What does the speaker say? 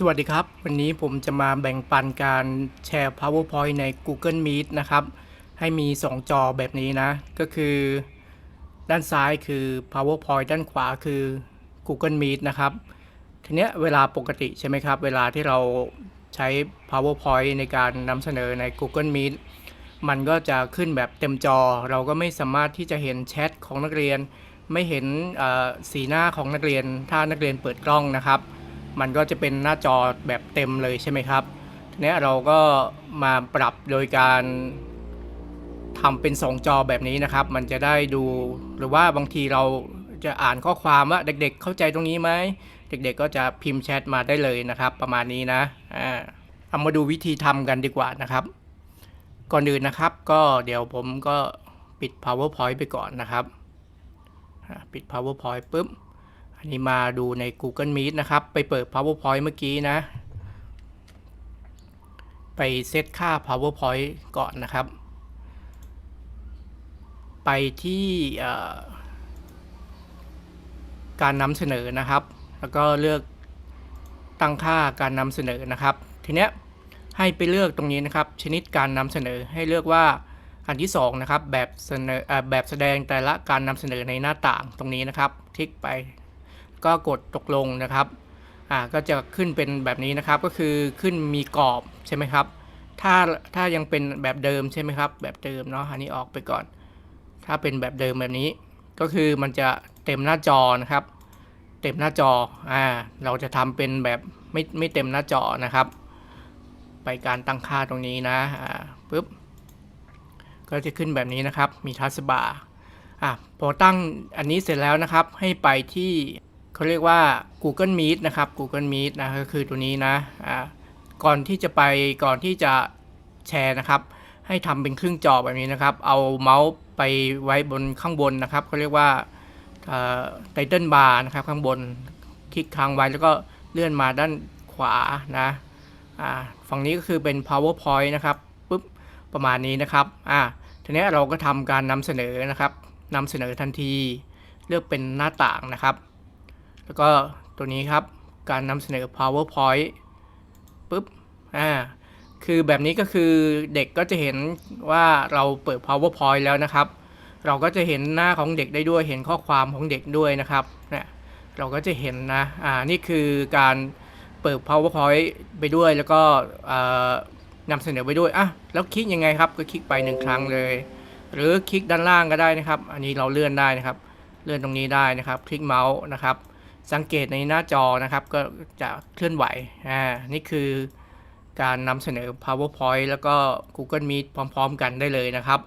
สวัสดีครับ วันนี้ผมจะมาแบ่งปันการแชร์ PowerPoint ใน Google Meet นะครับ ให้มี 2 จอแบบนี้นะ ก็คือ ด้านซ้ายคือ PowerPoint ด้านขวาคือ Google Meet นะครับ ทีเนี้ยเวลาปกติใช่ไหมครับ เวลาที่เราใช้ PowerPoint ในการนำเสนอใน Google Meet มันก็จะขึ้นแบบเต็มจอ เราก็ไม่สามารถที่จะเห็นแชทของนักเรียน ไม่เห็นสีหน้าของนักเรียน ถ้านักเรียนเปิดกล้องนะครับ มันก็จะเป็นหน้าจอแบบเต็มเลยใช่ไหมครับทีนี้เราก็มาปรับโดยการทำเป็น2จอแบบนี้นะครับ มันจะได้ดูหรือว่าบางทีเราจะอ่านข้อความว่าเด็กๆ เข้าใจตรงนี้ไหมเด็กๆก็จะพิมพ์แชทมาได้เลยนะครับ ประมาณนี้นะอ่าเอามาดูวิธีทำกันดีกว่านะครับ ก่อนอื่นนะครับ ก็เดี๋ยวผมก็ปิด powerpoint ไปก่อนนะครับ ปิด powerpoint ปุ๊บ อันนี้มาดูใน Google Meet นะครับ ไปเปิด PowerPoint เมื่อกี้นะ ไปเซตค่า PowerPoint ก่อนนะครับ ไปที่การนำเสนอนะครับ แล้วก็เลือกตั้งค่าการนำเสนอนะครับ ทีเนี้ยให้ไปเลือกตรงนี้นะครับ ชนิดการนำเสนอให้เลือกว่าอันที่สองนะครับแบบเสนออแบบแสดงแต่ละการนำเสนอในหน้าต่างตรงนี้นะครับ คลิกไป ก็กดตกลงนะครับอ่าก็จะขึ้นเป็นแบบนี้นะครับ ก็คือขึ้นมีกรอบใช่ไหมครับ ถ้าถ้ายังเป็นแบบเดิมใช่ไหมครับ แบบเดิมเนาะอันนี้ออกไปก่อน ถ้าเป็นแบบเดิมแบบนี้ ก็คือมันจะเต็มหน้าจอนะครับ เต็มหน้าจออ่าเราจะทำเป็นแบบไม่ไม่เต็มหน้าจอนะครับ ไปการตั้งค่าตรงนี้นะอ่าปุ๊บก็จะขึ้นแบบนี้นะครับ มีทัสบาร์อะพอตั้งอันนี้เสร็จแล้วนะครับ ให้ไปที่ เขาเรียกว่า Google Meet นะครับ Google Meet นะก็คือตัวนี้นะอ่าก่อนที่จะไปก่อนที่จะแชร์นะครับ ให้ทำเป็นครึ่งจอแบบนี้นะครับ เอาเมาส์ไปไว้บนข้างบนนะครับเขาเรียกว่าไตเติลบาร์นะครับข้างบนคลิกค้างไว้แล้วก็เลื่อนมาด้านขวานะอ่าฝั่งนี้ก็คือเป็น powerpoint นะครับปุ๊บประมาณนี้นะครับอ่าทีนี้เราก็ทำการนำเสนอนะครับนำเสนอทันที เลือกเป็นหน้าต่างนะครับ แล้วก็ตัวนี้ครับการนำเสนอ powerpoint ปุ๊บอ่าคือแบบนี้ก็คือเด็กก็จะเห็นว่าเราเปิด powerpoint แล้วนะครับ เราก็จะเห็นหน้าของเด็กได้ด้วยเห็นข้อความของเด็กด้วยนะครับเนี่ยเราก็จะเห็นนะอ่านี่คือการเปิด powerpoint ไปด้วยแล้วก็นำเสนอไปด้วยอะแล้วคลิกยังไงครับก็คลิกไปหนึ่งครั้งเลย หรือคลิกด้านล่างก็ได้นะครับ อันนี้เราเลื่อนได้นะครับ เลื่อนตรงนี้ได้นะครับ คลิกเมาส์นะครับ สังเกตในหน้าจอนะครับก็จะเคลื่อนไหวอ่านี่คือการนำเสนอ PowerPoint แล้วก็ Google Meet พร้อม ๆ กันได้เลยนะครับ